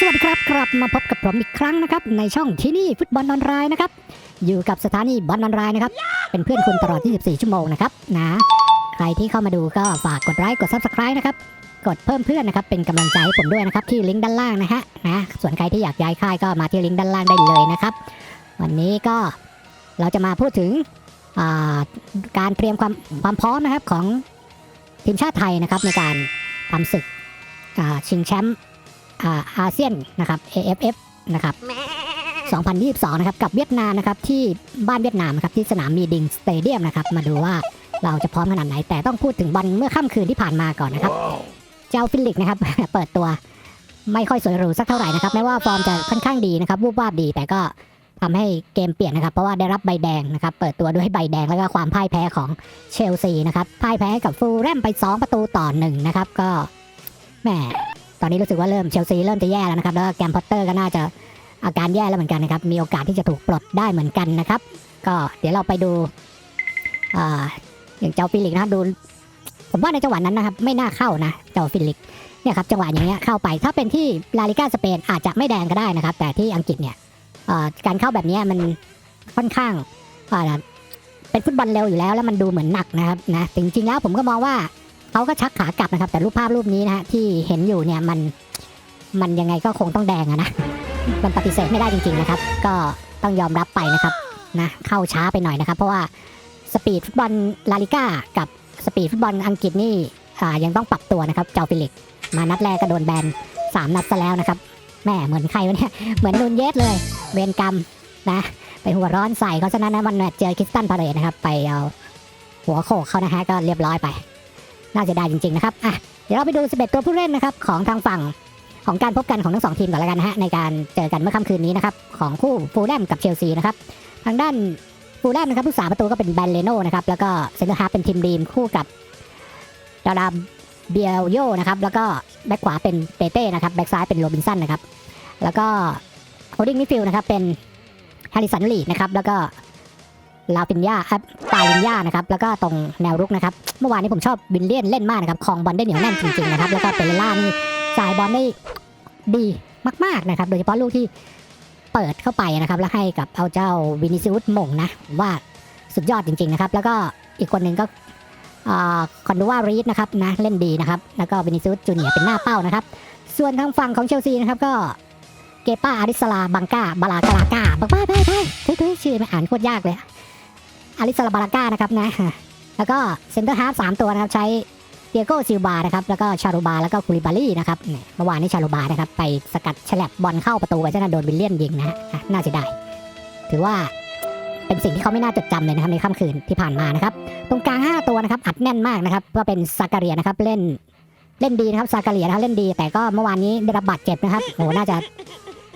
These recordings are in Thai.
สวัสดีครับกลับมาพบกับผมอีกครั้งนะครับ ในช่องที่นี่ฟุตบอลออนไลน์นะครับ อยู่กับสถานีบอลออนไลน์นะครับ เป็นเพื่อนคุณตลอด 24 ชั่วโมงนะครับนะใครที่เข้ามาดูก็ฝากกดไลค์กด Subscribe นะครับกดเพิ่มเพื่อนนะครับเป็นกำลังใจให้ผมด้วยนะครับที่ลิงก์ด้านล่างนะฮะนะส่วนใครที่อยากย้ายค่ายก็มาที่ลิงก์ด้านล่างได้เลยนะครับ วันนี้ก็เราจะมาพูดถึงาการเตรียมความความพร้อมนะครับของทีมชาติไทยนะครับในการทำศึกชิงแชมป์ อ่าอาเซียนนะครับ AFF นะครับ2022 นะครับ กับเวียดนามนะครับ ที่บ้านเวียดนามนะครับ ที่สนามมีดิงสเตเดียมนะครับ มาดูว่าเราจะพร้อมขนาดไหน แต่ต้องพูดถึงบอลเมื่อค่ำคืนที่ผ่านมาก่อนนะครับ เจ้าฟิลิกนะครับ เปิดตัวไม่ค่อยสวยหรูสักเท่าไหร่นะครับแม้ว่าฟอร์มจะค่อนข้างดีนะครับวูบวาบดี แต่ก็ทำให้เกมเปลี่ยนนะครับ เพราะว่าได้รับใบแดงนะครับ เปิดตัวด้วยใบแดงแล้วก็ความพ่ายแพ้ของเชลซีนะครับ พ่ายแพ้ให้กับฟูลแรมไป 2 ประตูต่อหนึ่งนะครับ ก็แหม ตอนนี้รู้สึกว่าเริ่มเชลซีเริ่มจะแย่แล้วนะครับ แล้วแกมพอตเตอร์ก็น่าจะอาการแย่แล้วเหมือนกันนะครับ มีโอกาสที่จะถูกปลดได้เหมือนกันนะครับ ก็เดี๋ยวเราไปดูอย่างเจ้าฟิลิกนะครับดู ผมว่าในจังหวะนั้นนะครับ ไม่น่าเข้านะ เจ้าฟิลิกเนี่ยครับจังหวะอย่างเงี้ยเข้าไปถ้าเป็นที่ลาลิก้าสเปนอาจจะไม่แดงก็ได้นะครับ แต่ที่อังกฤษเนี่ยการเข้าแบบนี้มันค่อนข้างเป็นฟุตบอลเร็วอยู่แล้วแล้วมันดูเหมือนหนักนะครับนะจริงๆแล้วผมก็มองว่า เขาก็ชักขากลับนะครับ แต่รูปภาพรูปนี้นะฮะที่เห็นอยู่เนี่ยมันมันยังไงก็คงต้องแดงอะนะมันปฏิเสธไม่ได้จริง ๆนะครับ ก็ต้องยอมรับไปนะครับนะเข้าช้าไปหน่อยนะครับ เพราะว่าสปีดฟุตบอลลาลิก้ากับสปีดฟุตบอลอังกฤษนี่อ่ายังต้องปรับตัวนะครับเจ้าฟิลิกมานัดแรกก็โดนแบนสามนัดซะแล้วนะครับแม่เหมือนใครวะเนี่ยเหมือนนูนเยสเลย เวรกรรมนะไปหัวร้อนใส่เขาซะนั้นนะมันเจอคริสตันพาเรตนะครับไปเอาหัวโขกเขานะฮะก็เรียบร้อยไป น่าจะได้จริงๆนะครับอะเดี๋ยวเราไปดู 11 ตัวผู้เล่นนะครับของทางฝั่งของการพบกันของทั้งสองทีมก่อนล้วกันนะฮะในการเจอกันเมื่อค่ำคืนนี้นะครับของคู่ฟูลแลมกับเชลซีนะครับทางด้านฟูลแลมนะครับผู้สาประตูก็เป็นแบนเลโน่นะครับแล้วก็เซนเตอร์ฮาร์เป็นทีมดีมคู่กับดาราเบียโยนะครับแล้วก็แบ็คขวาเป็นเปเต้นะครับแบ็คซ้ายเป็นโรบินสันนะครับแล้วก็โฮดดิ้งมิดฟิลด์นะครับเป็นแฮริสันลีดนะครับแล้วก็ ลาปินยาครับปาลินยานะครับแล้วก็ตรงแนวรุกนะครับ เมื่อวานนี้ผมชอบวินเลียนเล่นมากนะครับคลองบอลได้เหนียวแน่นจริงๆนะครับแล้วก็เปเรล่านี่จ่ายบอลได้ดีมากๆนะครับ โดยเฉพาะลูกที่เปิดเข้าไปนะครับ แล้วให้กับเอาเจ้าวินิซิอุสมงนะว่าสุดยอดจริงๆนะครับ แล้วก็อีกคนหนึ่งก็คอนดูว่ารีดนะครับนะเล่นดีนะครับ แล้วก็วินิซิอุสจูเนียเป็นหน้าเป้านะครับ ส่วนทางฝั่งของเชลซีนะครับก็เกป้าอาริสลาบังกาบาลากาลากาบ้าไปไปเฮ้ยชื่อไม่อ่านโคตรยากเลย อาริสลาบาราก้านะครับนะแล้วก็เซนเตอร์ฮาร์ฟสามตัวนะครับใช้เดียโก้ซิลบานะครับแล้วก็ชาลูบาแล้วก็คูลิบารี่นะครับเมื่อวานนี้ชาลูบานะครับไปสกัดฉลับบอลเข้าประตูไปจนโดนวิลเลียนยิงนะฮะน่าเสียดายถือว่าเป็นสิ่งที่เขาไม่น่าจดจำเลยนะครับในค่ำคืนที่ผ่านมานะครับตรงกลาง 5 ตัวนะครับอัดแน่นมากนะครับก็เป็นซาการเรียนะครับเล่นเล่นดีนะครับซาการเรียนะครับเล่นดี แต่ก็เมื่อวานนี้ได้รับบาดเจ็บนะครับโหน่าจะ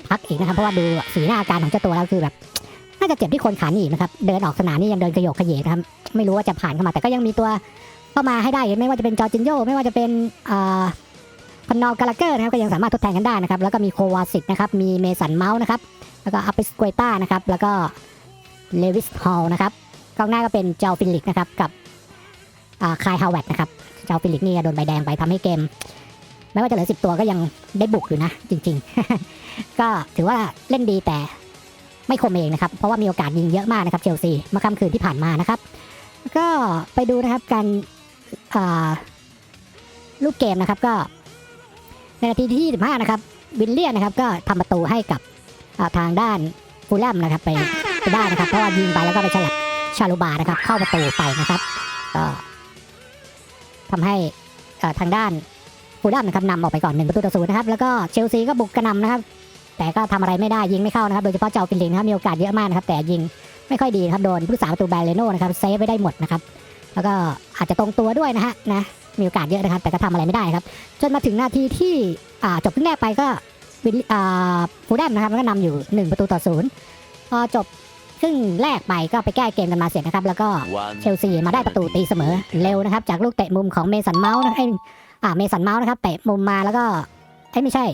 พักอีกนะครับเพราะว่าดูสีหน้าอาการของเจ้าตัวแล้วคือแบบ น่าจะเจ็บที่คนขาหนีบนะครับ เดินออกสนามนี่ยังเดินกระโยกขยเยนะครับ ไม่รู้ว่าจะผ่านเข้ามาแต่ก็ยังมีตัวเข้ามาให้ได้ไม่ว่าจะเป็นจอร์จินโยไม่ว่าจะเป็นอ่าคอนนอลกาลาเกอร์นะครับก็ยังสามารถทดแทนกันได้นะครับ แล้วก็มีโควาสิตนะครับ มีเมสันเมาส์นะครับ แล้วก็อัปเปสกวยต้านะครับ แล้วก็เลวิสฮอลนะครับกองหน้าก็เป็นเจ้าฟิลิกนะครับกับคายฮาวเวตนะครับ เจ้าฟิลิกนี่โดนใบแดงไปทำให้เกมไม่ว่าจะเหลือสิบตัวก็ยังได้บุกอยู่นะ จริง ๆ ก็ถือว่าเล่นดีแต่ ไม่คมเองนะครับ เพราะว่ามีโอกาสยิงเยอะมากนะครับเชลซีเมื่อค่ำคืนที่ผ่านมานะครับ ก็ไปดูนะครับการลูกเกมนะครับก็ในนาทีที่ 25 นะครับ วิลเลียนนะครับ ก็ทำประตูให้กับทางด้านฟูลแลมนะครับไปได้นะครับ เพราะว่ายิงไปแล้วก็ไปฉลับชาลูบานะครับ เข้าประตูไปนะครับก็ทำให้ทางด้านฟูลแลมนะครับนำออกไปก่อนหนึ่งประตูต่อศูนย์นะครับ แล้วก็เชลซีก็บุกกระนำนะครับ แต่ก็ทำอะไรไม่ได้ยิงไม่เข้านะครับ โดยเฉพาะเจ้าฟิลิงนะครับมีโอกาสเยอะมากนะครับ แต่ยิงไม่ค่อยดีครับโดนผู้รักษาประตูแบรเลโน่นะครับเซฟไว้ได้หมดนะครับแล้วก็อาจจะตรงตัวด้วยนะฮะนะมีโอกาสเยอะนะครับ แต่ก็ทำอะไรไม่ได้ครับ จนมาถึงนาทีที่จบครึ่งแรกไปก็วิลอ่าฟูแลมนะครับก็นำอยู่ 1 ประตูต่อศูนย์พอจบครึ่งแรกไปก็ไปแก้เกมกันมาเสร็จนะครับ แล้วก็เชลซีมาได้ประตูตีเสมอเร็วนะครับ จากลูกเตะมุมของเมสันเมาส์นะไอ้เมสันเมาส์นะครับเตะมุมมาแล้วก็ไอ้ไม่ใช่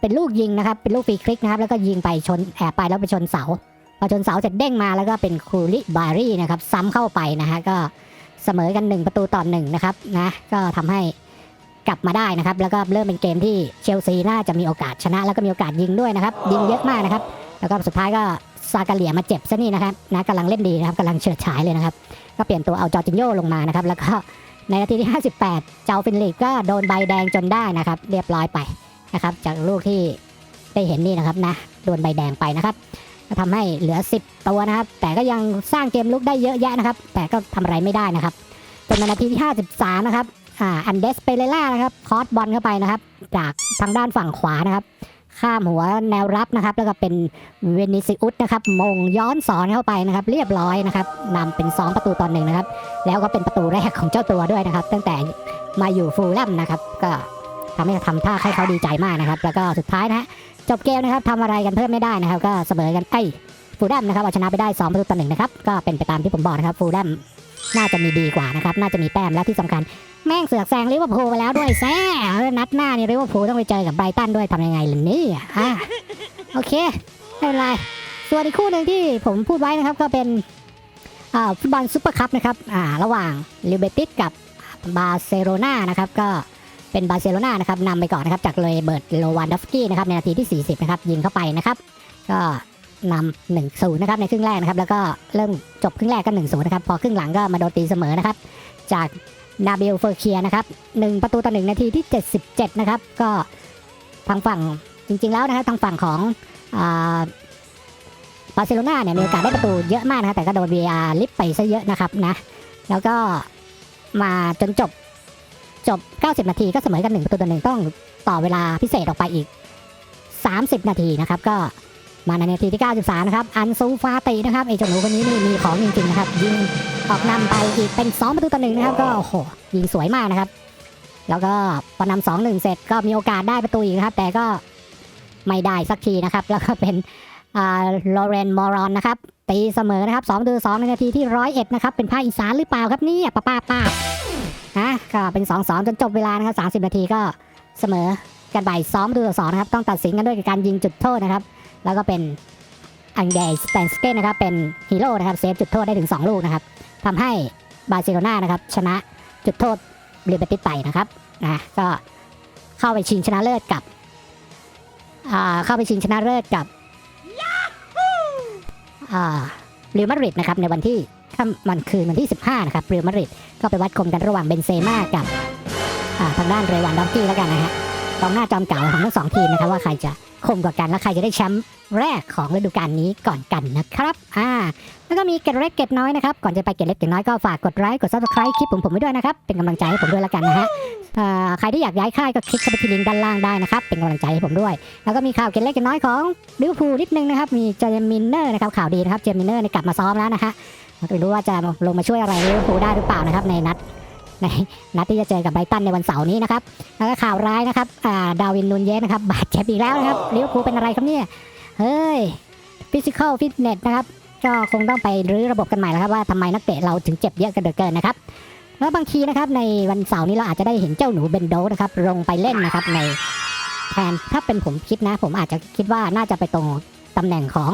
เป็นลูกยิงนะครับ เป็นลูกฟรีคลิกนะครับ แล้วก็ยิงไปชนแอบไปแล้วไปชนเสาพอชนเสาเสร็จเด้งมาแล้วก็เป็นคูลิบารี่นะครับ ซ้ำเข้าไปนะฮะก็เสมอกัน 1 ประตูต่อหนึ่งนะครับนะก็ทำให้กลับมาได้นะครับ แล้วก็เริ่มเป็นเกมที่เชลซีน่าจะมีโอกาสชนะ แล้วก็มีโอกาสยิงด้วยนะครับยิงเยอะมากนะครับ แล้วก็สุดท้ายก็ซากาเลียมาเจ็บซะนี่นะครับนะกำลังเล่นดีนะครับกำลังเฉิดฉายเลยนะครับ ก็เปลี่ยนตัวเอาจอร์จินโยลงมานะครับ แล้วก็ในนาทีที่ 58 เจ้าฟินลิกก็โดนใบแดงจนได้นะครับ เรียบร้อยไป นะครับ จากลูกที่ได้เห็นนี่นะครับนะโดนใบแดงไปนะครับก็ทำให้เหลือ 10 ตัวนะครับ แต่ก็ยังสร้างเกมลุกได้เยอะแยะนะครับ แต่ก็ทำอะไรไม่ได้นะครับจนมานาทีที่ 53 นะครับอ่าอันเดสเปเรล่านะครับคอสบอลเข้าไปนะครับ จากทางด้านฝั่งขวานะครับ ข้ามหัวแนวรับนะครับ แล้วก็เป็นเวนิซิอุสนะครับ มงย้อนสอนเข้าไปนะครับ เรียบร้อยนะครับนำเป็น 2 ประตูต่อหนึ่งนะครับ แล้วก็เป็นประตูแรกของเจ้าตัวด้วยนะครับ ตั้งแต่มาอยู่ฟูลแลมนะครับก็ ทำให้ทำท่าให้เขาดีใจมากนะครับ แล้วก็สุดท้ายนะฮะจบเกมนะครับทำอะไรกันเพิ่มไม่ได้นะครับ ก็เสมอกันไอ้ฟูลแลมนะครับเอาชนะไปได้2ประตูต่อหนึ่งนะครับก็เป็นไปตามที่ผมบอกนะครับฟูลแลมน่าจะมีดีกว่านะครับ น่าจะมีแต้มและที่สำคัญแม่งเสือกแซงลิเวอร์พูลไปแล้วด้วยแซ่นัดหน้านี่ลิเวอร์พูลต้องไปเจอกับไบรตันด้วยทำยังไงล่ะนี่อะโอเคไม่เป็นไรส่วนอีกคู่หนึ่งที่ผมพูดไว้นะครับก็เป็นฟุตบอลซุปเปอร์คัพนะครับอ่าระหว่างลิเบติสกับบาร์เซโลนานะครับก็ เป็นบาร์เซโลนานะครับนำไปก่อนนะครับจากเลยเบิร์ตโลวันดอฟสกี้นะครับในนาทีที่ 40 นะครับยิงเข้าไปนะครับก็นำหนึ่งศูนย์นะครับในครึ่งแรกนะครับแล้วก็เริ่มจบครึ่งแรกก็หนึ่งศูนย์นะครับพอครึ่งหลังก็มาโดนตีเสมอนะครับจากนาเบลเฟอร์เคียนะครับหนึ่งประตูต่อหนึ่งนาทีที่ 77 นะครับก็ทางฝั่งจริงๆแล้วนะครับทางฝั่งของอ่าบาร์เซโลนาเนี่ยมีโอกาสได้ประตูเยอะมากนะครับแต่ก็โดน VAR ลิฟไปซะเยอะนะครับนะแล้วก็มาจนจบ จบ 90 นาทีก็เสมอกันหนึ่งประตูต่อหนึ่งต้องต่อเวลาพิเศษออกไปอีก 30 นาทีนะครับ ก็มาในนาทีที่ 93 นะครับ อันซูฟาตินะครับไอ้เจ้าหนูคนนี้นี่มีของจริงๆนะครับ ยิงออกนำไปอีกเป็น 2 ประตูต่อหนึ่งนะครับ ก็โอ้โหยิงสวยมากนะครับ แล้วก็พอนำสองหนึ่งเสร็จก็มีโอกาสได้ประตูอีกนะครับ แต่ก็ไม่ได้สักทีนะครับ แล้วก็เป็นอ่าลอเรนมอรอนนะครับ ตีเสมอนะครับ2ประตู2ในนาทีที่ร้อยเอ็ดนะครับเป็นภาคอีสานหรือเปล่าครับเนี่ยป้าป้าป้านะก็เป็น2-2จนจบเวลานะครับ30นาทีก็เสมอกันไป2ประตูต่อ2นะครับต้องตัดสินกันด้วยการยิงจุดโทษนะครับ แล้วก็เป็นอังเดสแตนสเกนนะครับเป็นฮีโร่นะครับเซฟจุดโทษได้ถึง 2 ลูกนะครับทำให้บาร์เซโลนานะครับชนะจุดโทษเรอัลมาดริดไปนะครับนะก็เข้าไปชิงชนะเลิศกับเข้าไปชิงชนะเลิศกับ เรอัลมาดริดนะครับในวันที่ค่ำวันคืนวันที่ 15 นะครับเรอัลมาดริดก็ไปวัดคมกันระหว่างเบนเซม่ากับทางด้านเรวันดอกกี้แล้วกันนะฮะกองหน้าจอมเก่าของทั้งสองทีมนะครับว่าใครจะคมกว่ากันและใครจะได้แชมป์แรกของฤดูกาลนี้ก่อนกันนะครับอ่าแล้วก็มีเกร็ดเล็กเกร็ดน้อยนะครับ ก่อนจะไปเกร็ดเล็กเกร็ดน้อยก็ฝากกดไลค์กด subscribe คลิปผมผมไว้ด้วยนะครับ เป็นกำลังใจให้ผมด้วยแล้วกันนะฮะ ใครที่อยากย้ายค่ายก็คลิกเข้าไปที่ลิงก์ด้านล่างได้นะครับ เป็นกำลังใจให้ผมด้วย แล้วก็มีข่าวเกร็ดเล็กเกร็ดน้อยของลิเวอร์พูลนิดนึงนะครับ มีเจมินเนอร์นะครับข่าวดีนะครับเจมินเนอร์กลับมาซ้อมแล้วนะฮะไม่รู้ว่าจะลงมาช่วยอะไรลิเวอร์พูลได้หรือเปล่านะครับในนัดในนัดที่จะเจอกับไบตันในวันเสาร์นี้นะครับ แล้วก็ข่าวร้ายนะครับดาวินนูนเยสนะครับบาดเจ็บอีกแล้วนะครับลิเวอร์พูลเป็นอะไรครับเนี่ยเฮ้ยฟิสิกอลฟิตเนสนะครับก็คงต้องไปรื้อระบบกันใหม่แล้วครับว่าทำไมนักเตะเราถึงเจ็บเยอะกันเหลือเกินนะครับ แล้วบางทีนะครับในวันเสาร์นี้เราอาจจะได้เห็นเจ้าหนูเบนโดนะครับลงไปเล่นนะครับในแทนถ้าเป็นผมคิดนะ ผมอาจจะคิดว่าน่าจะไปตรงตำแหน่งของ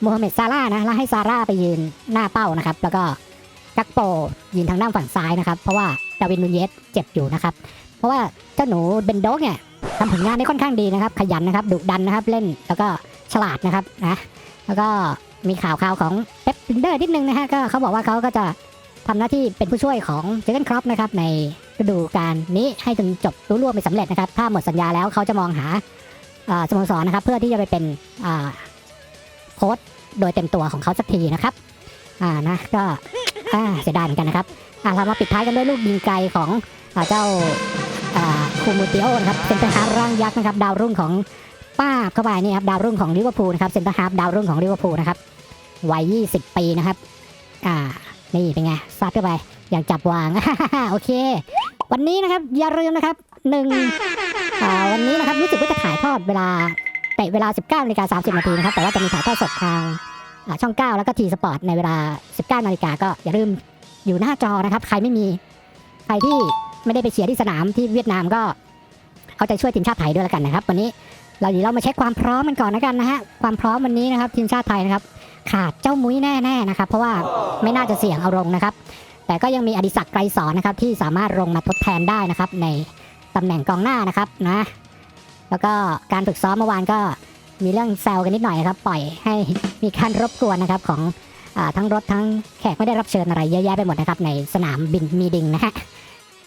โมฮัมเหม็ดซาร่านะแล้วให้ซาร่าไปยืนหน้าเป้านะครับ แล้วก็กักโปยืนทางด้านฝั่งซ้ายนะครับ เพราะว่าดาวินนูเยสเจ็บอยู่นะครับ เพราะว่าเจ้าหนูเบนโดเนี่ยทำผลงานได้ค่อนข้างดีนะครับ ขยันนะครับดุดันนะครับเล่นแล้วก็ฉลาดนะครับนะแล้วก็มีข่าวข่าวของเป๊ปลินเดอร์นิดนึงนะฮะก็เขาบอกว่าเขาก็จะ ทำหน้าที่เป็นผู้ช่วยของเจอร์เกนครอปนะครับในฤดูกาลนี้ให้จนจบรุ่ร่วงไปสำเร็จนะครับ ถ้าหมดสัญญาแล้วเขาจะมองหาสโมสรนะครับ เพื่อที่จะไปเป็นโค้ชโดยเต็มตัวของเขาสักทีนะครับอ่านะก็เสียดายเหมือนกันนะครับอ่าเรามาปิดท้ายกันด้วยลูกยิงไกลของอเจ้าคูมูติโอนะครับเป็นทหาร์ร่างยักษ์นะครับ ดาวรุ่งของป้าบเข้าไปนี่ครับดาวรุ่งของลิเวอร์พูลนะครับเซนเตอร์ฮาร์ดาวรุ่งของลิเวอร์พูลนะครับวัย 20 ปีนะครับ นี่เป็นไงซัดเข้าไปอย่างจับวาง โอเค วันนี้นะครับอย่าลืมนะครับหนึ่งอ่าวันนี้นะครับรู้สึกว่าจะถ่ายทอดเวลาเตะเวลา 19นาฬิกา30นาทีนะครับแต่ว่าจะมีถ่ายทอดสดทางอ่าช่อง 9 แล้วก็ทีสปอร์ตในเวลา 19นาฬิกาก็อย่าลืมอยู่หน้าจอนะครับ ใครไม่มีใครที่ไม่ได้ไปเชียร์ที่สนามที่เวียดนามก็เอาใจช่วยทีมชาติไทยด้วยแล้วกันนะครับ วันนี้เราเดี๋ยวเรามาเช็คความพร้อมกันก่อนนะกันนะฮะความพร้อมวันนี้นะครับทีมชาติไทยนะครับ ขาดเจ้ามุ้ยแน่ๆนะครับเพราะว่าไม่น่าจะเสี่ยงเอาลงนะครับ แต่ก็ยังมีอดิศักดิ์ไกรสอนนะครับที่สามารถลงมาทดแทนได้นะครับในตำแหน่งกองหน้านะครับนะ แล้วก็การฝึกซ้อมเมื่อวานก็มีเรื่องแซวกันนิดหน่อยนะครับ ปล่อยให้มีการรบกวนนะครับของอทั้งรถทั้งแขกไม่ได้รับเชิญอะไรเยอะแยะไปหมดนะครับในสนามบินมีดิงนะฮะ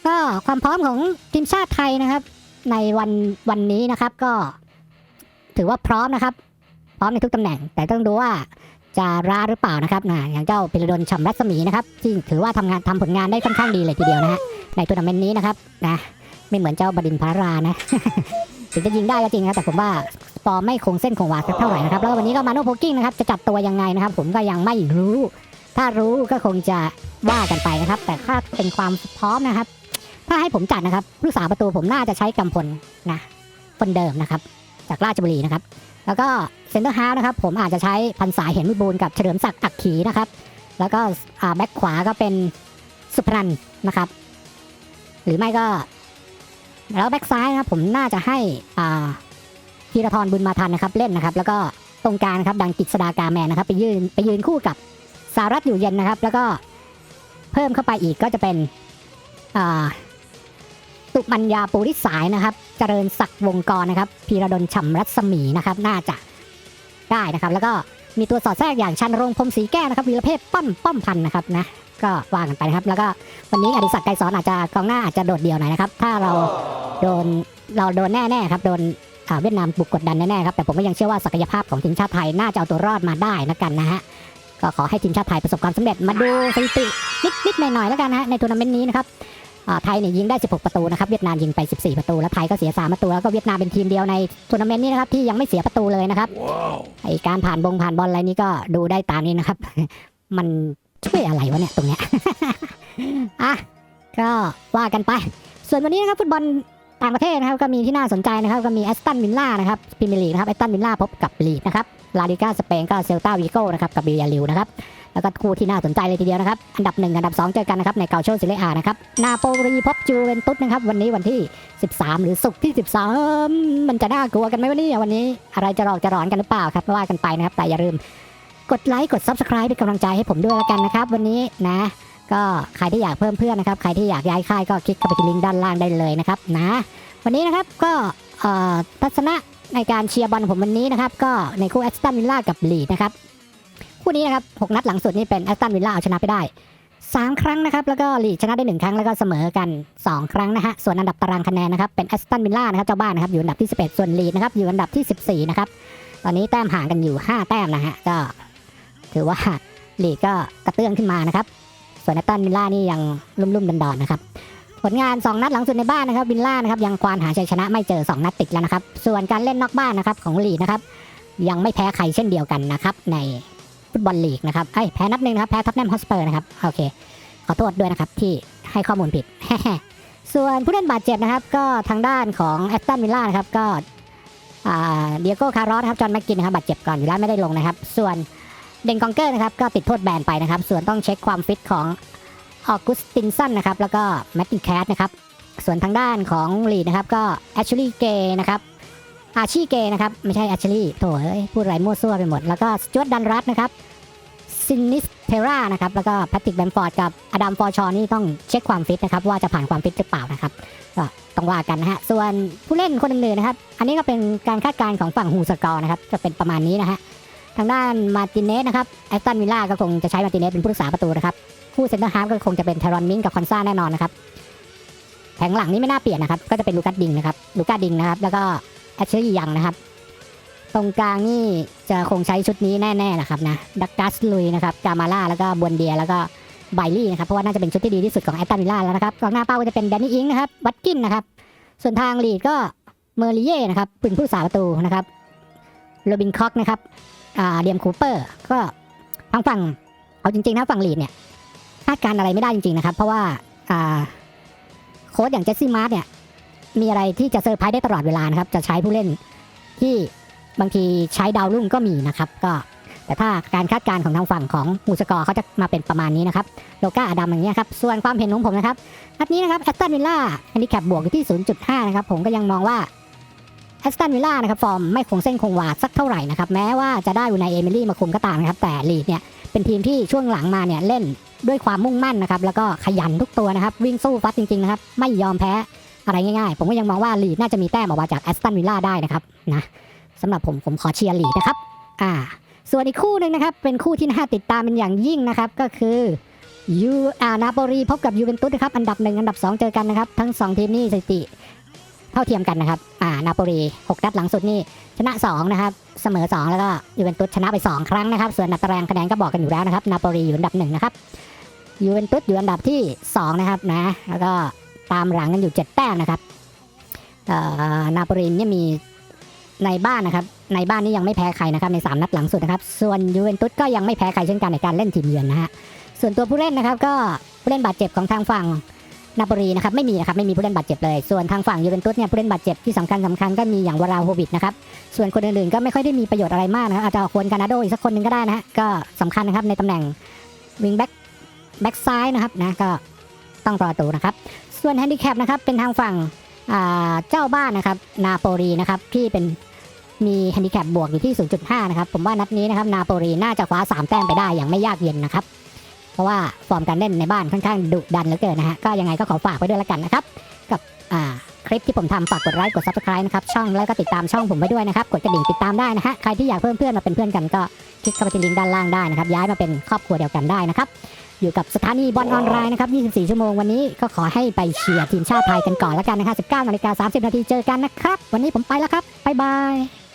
ก็ความพร้อมของทีมชาติไทยนะครับ ในวันวันนี้นะครับก็ถือว่าพร้อมนะครับ พร้อมในทุกตำแหน่ง แต่ต้องดูว่า จะร้าหรือเปล่านะครับนะอย่างเจ้าพิรดลฉ่ำรัศมีนะครับที่ถือว่าทำงานทำผลงานได้ค่อนข้างดีเลยทีเดียวนะฮะในทัวร์นาเมนต์นี้นะครับนะไม่เหมือนเจ้าบดินพารานะถึงจะยิงได้ก็จริงนะครับแต่ผมว่าฟอร์มไม่คงเส้นคงวาสักเท่าไหร่นะครับแล้ววันนี้ก็มาโนโพกิ้งนะครับจะจัดตัวยังไงนะครับ ผมก็ยังไม่รู้ ถ้ารู้ก็คงจะว่ากันไปนะครับ แต่ถ้าเป็นความพร้อมนะครับ ถ้าให้ผมจัดนะครับผู้สาประตูผมน่าจะใช้กำพลนะคนเดิมนะครับ จากราชบุรีนะครับ แล้วก็ เซนเตอร์ฮาล์นะครับผมอาจจะใช้พันสายเห็นวิบูลกับเฉลิมศักดิ์อักขีนะครับ แล้วก็แบ็คขวาก็เป็นสุพนันท์นะครับ หรือไม่ก็ แล้วแบ็คซ้ายนะครับผมน่าจะให้ธีรทรบุญมาทันนะครับเล่นนะครับ แล้วก็ตรงกลางครับดังกิจสดากาแมนนะครับ ไปยืนไปยืนคู่กับสารัตอยู่เย็นนะครับ แล้วก็เพิ่มเข้าไปอีกก็จะเป็นตุมัญญาปูริสายนะครับ เจริญศักดิ์วงกรนะครับ พีระดลฉ่ำรัศมีนะครับ น่าจะ ได้นะครับแล้วก็มีตัวสอดแทรกอย่างชันรงพรมศรีแก้วนะครับวีรเพศป้อมป้อมพันนะครับนะก็ว่ากันไปนะครับ แล้วก็วันนี้อดิศักดิ์ไกรสอนอาจจะกองหน้าอาจจะโดดเดี่ยวหน่อยนะครับ ถ้าเราโดนเราโดนแน่ๆครับโดนเวียดนามบุกกดดันแน่ๆครับแต่ผมก็ยังเชื่อว่าศักยภาพของทีมชาติไทยน่าจะเอาตัวรอดมาได้นะกันนะฮะก็ขอให้ทีมชาติไทยประสบความสำเร็จมาดูสถิตินิดๆหน่อยๆแล้วกันนะฮะในทัวร์นาเมนต์นี้นะครับ ไทยเนี่ยยิงได้ 16 ประตูนะครับเวียดนามยิงไป 14 ประตู แล้วไทยก็เสีย 3 ประตู แล้วก็เวียดนามเป็นทีมเดียวในทัวร์นาเมนต์นี้นะครับที่ยังไม่เสียประตูเลยนะครับไอการผ่านบงผ่านบอลอะไรนี้ก็ดูได้ตามนี้นะครับ มันช่วยอะไรวะเนี่ยตรงเนี้ยอะก็ว่ากันไป ส่วนวันนี้นะครับฟุตบอลต่างประเทศนะครับก็มีที่น่าสนใจนะครับก็มีแอสตันวิลล่านะครับพรีเมียร์ลีกนะครับแอสตันวิลล่าพบกับลีดนะครับลาลิก้าสเปนก็เซลตาวิโก้นะครับกับบิลยาลิวนะครับ แล้วก็คู่ที่น่าสนใจเลยทีเดียวนะครับ อันดับ 1 อันดับ 2 เจอกันนะครับในเกาโชซิเลอานะครับ นาโปลีพบจูเวนตุสนะครับ วันนี้วันที่ 13 หรือศุกร์ที่ 13 มันจะน่ากลัวกันไหมวันนี้วันนี้อะไรจะหลอกจะร้อนกันหรือเปล่าครับว่ากันไปนะครับ แต่อย่าลืมกดไลค์กด Subscribe เป็นกำลังใจให้ผมด้วยแล้วกันนะครับ วันนี้นะ ก็ใครที่อยากเพิ่มเพื่อนนะครับใครที่อยากย้ายค่ายก็คลิกเข้าไปที่ลิงก์ด้านล่างได้เลยนะครับนะวันนี้นะครับก็ทัศนะในการเชียร์บอลผมวันนี้นะครับ ก็ในคู่แอสตันวิลล่ากับลีดนะครับ คู่นี้นะครับ6นัดหลังสุดนี่เป็นแอสตันวิลล่าเอาชนะไปได้ 3 ครั้งนะครับแล้วก็ลีชนะได้ 1 ครั้งแล้วก็เสมอกัน 2 ครั้งนะฮะส่วนอันดับตารางคะแนนนะครับเป็นแอสตันวิลล่านะครับเจ้าบ้านนะครับอยู่อันดับที่ 11 ส่วนลีนะครับอยู่อันดับที่ 14 นะครับตอนนี้แต้มห่างกันอยู่ 5 แต้มนะฮะก็ถือว่าลีก็กระเตื้องขึ้นมานะครับ ส่วนแอสตันวิลล่านี่ยังลุ่มๆดอนๆนะครับผลงาน 2 นัดหลังสุดในบ้านนะครับวิลล่านะครับยังควานหาชัยชนะไม่เจอ 2 นัดติดแล้วนะครับ ส่วนการเล่นนอกบ้านนะครับของลีนะครับยังไม่แพ้ใครเช่นเดียวกันนะครับใน ฟุตบอลลีกนะครับไอ้ยแพ้นัดหนึ่งนะครับ แพ้ท็อตแนมฮอสเปอร์นะครับ โอเค ขอโทษด้วยนะครับ ที่ให้ข้อมูลผิด ส่วนผู้เล่นบาดเจ็บนะครับ ก็ทางด้านของแอสตันวิลล่านะครับ ก็เดียโก้คาร์รอสครับ จอห์นแม็กกินนะครับบาดเจ็บก่อนอยู่แล้วไม่ได้ลงนะครับ ส่วนเดนกองเกอร์นะครับ ก็ติดโทษแบนไปนะครับ ส่วนต้องเช็คความฟิตของออกุสตินสันนะครับ แล้วก็แมตตินแคสนะครับ ส่วนทางด้านของลีดนะครับ ก็แอชลีย์เกย์นะครับ อาชีเกนะครับ ไม่ใช่แอชลีย์โถเอ้ยพูดไรมั่วซั่วไปหมด แล้วก็สจวตดันรัตนะครับซินนิสเทรานะครับ แล้วก็แพทริกแบมฟอร์ดกับอดัมฟอร์ชอนี่ต้องเช็คความฟิตนะครับ ว่าจะผ่านความฟิตหรือเปล่านะครับก็ต้องว่ากันนะฮะ ส่วนผู้เล่นคนอื่นๆนะครับ อันนี้ก็เป็นการคาดการณ์ของฝั่งฮูสกอร์นะครับ จะเป็นประมาณนี้นะฮะ ทางด้านมาร์ติเนสนะครับแอสตันวิลล่าก็คงจะใช้มาร์ติเนสเป็นผู้รักษาประตูนะครับ คู่เซนเตอร์ฮาร์ฟก็คงจะเป็นไทรอนมิงกับคอนซ่าแน่นอนนะครับ แผงหลังนี้ไม่น่าเปลี่ยนนะครับ ก็จะเป็นลูกัสดิงนะครับ ลูกาดิงนะครับ แล้วก็ แอชลีย์ยังนะครับ ตรงกลางนี่จะคงใช้ชุดนี้แน่ๆนะครับนะดักกัสลุยนะครับกามาล่าแล้วก็บวนเดียแล้วก็ไบลี่นะครับเพราะว่าน่าจะเป็นชุดที่ดีที่สุดของแอตตันวิลล่าแล้วนะครับกองหน้าเป้าก็จะเป็นแดนนี่อิงนะครับวัตกินนะครับ ส่วนทางลีดก็เมอร์ลิเย่นะครับปืนผู้สาประตูนะครับโรบินคอกนะครับอ่าเดียมคูเปอร์ ก็ทางฝั่งเอาจริงๆนะฝั่งลีดเนี่ยคาดการอะไรไม่ได้จริงๆนะครับ เพราะว่าอ่าโค้ชอย่างเจสซี่มาร์ทเนี่ย มีอะไรที่จะเซอร์ไพรส์ได้ตลอดเวลานะครับ จะใช้ผู้เล่นที่บางทีใช้ดาวรุ่งก็มีนะครับ ก็ แต่ถ้าการคาดการณ์ของทางฝั่งของมูสกอร์เขาจะมาเป็นประมาณนี้นะครับโลก้าอดัมอย่างเงี้ยครับ ส่วนความเห็นของผมนะครับนัดนี้นะครับแอสตันวิลล่าแฮนดิแคปบวกอยู่ที่ 0.5 นะครับ ผมก็ยังมองว่าแอสตันวิลล่านะครับฟอร์มไม่คงเส้นคงวาสักเท่าไหร่นะครับแม้ว่าจะได้อูนายเอมิลี่มาคุมก็ตามนะครับ แต่ลีดเนี่ยเป็นทีมที่ช่วงหลังมาเนี่ยเล่นด้วยความมุ่งมั่นนะครับแล้วก็ขยันทุกตัวนะครับวิ่งสู้ฟัดจริงๆนะครับไม่ยอมแพ้ อะไรง่ายๆ ผมก็ยังมองว่าลีดน่าจะมีแต้มออกมาจากแอสตันวิลล่าได้นะครับนะสำหรับผมผมขอเชียร์ลีดนะครับอ่าส่วนอีกคู่หนึ่งนะครับ เป็นคู่ที่น่าติดตามเป็นอย่างยิ่งนะครับ ก็คือยูอานาโปลีพบกับยูเวนตุสนะครับ อันดับหนึ่งอันดับสองเจอกันนะครับ ทั้งสองทีมนี่สถิติเท่าเทียมกันนะครับ อ่า นาโปลีหกนัดหลังสุดนี่ชนะสองนะครับ เสมอสองแล้วก็ยูเวนตุสชนะไปสองครั้งนะครับ ส่วนอันดับตารางคะแนนก็บอกกันอยู่แล้วนะครับ นาโปลีอยู่อันดับหนึ่งนะครับ ยูเวนตุสอยู่อันดับที่สองนะครับนะ แล้วก็ ตามหลังกันอยู่เจ็ดแต้มนะครับนาโปลีเนี่ยมีในบ้านนะครับ ในบ้านนี่ยังไม่แพ้ใครนะครับใน 3 นัดหลังสุดนะครับ ส่วนยูเวนตุสก็ยังไม่แพ้ใครเช่นกันในการเล่นทีมเยือนนะฮะส่วนตัวผู้เล่นนะครับ ก็ผู้เล่นบาดเจ็บของทางฝั่งนาโปลีนะครับไม่มีนะครับไม่มีผู้เล่นบาดเจ็บเลย ส่วนทางฝั่งยูเวนตุสเนี่ยผู้เล่นบาดเจ็บที่สำคัญสำคัญก็มีอย่างวาราโฮวิดนะครับส่วนคนอื่นๆก็ไม่ค่อยได้มีประโยชน์อะไรมากนะครับอาจจะควรกานาโดอีกสักคนหนึ่งก็ได้นะฮะก็สำคัญนะครับในตำแหน่งวิงแบ็กแบ็กซ้ายนะครับนะก็ต้องรอดูนะครับ ส่วนแฮนดิแคปนะครับเป็นทางฝั่งเจ้าบ้านนะครับนาโปลีนะครับที่เป็นมีแฮนดิแคปบวกอยู่ที่ 0.5 นะครับ ผมว่านัดนี้นะครับนาโปลีน่าจะคว้า 3 แต้มไปได้อย่างไม่ยากเย็นนะครับ เพราะว่าฟอร์มการเล่นในบ้านค่อนข้างดุดันเหลือเกินนะฮะก็ยังไงก็ขอฝากไว้ด้วยแล้วกันนะครับ กับคลิปที่ผมทำฝากกดไลค์กด subscribe นะครับช่องแล้วก็ติดตามช่องผมไว้ด้วยนะครับ กดกระดิ่งติดตามได้นะฮะใครที่อยากเพิ่มเพื่อนมาเป็นเพื่อนกันก็คลิกเข้าไปที่ลิงก์ด้านล่างได้นะครับย้ายมาเป็นครอบครัวเดียวกันได้นะครับ อยู่กับสถานีบอลออนไลน์นะครับ 24 ชั่วโมงวันนี้ก็ขอให้ไปเชียร์ทีมชาติไทยกันก่อนแล้วกันนะครับ19นาฬิกา30 นาทีเจอกันนะครับ วันนี้ผมไปแล้วครับ บ๊ายบาย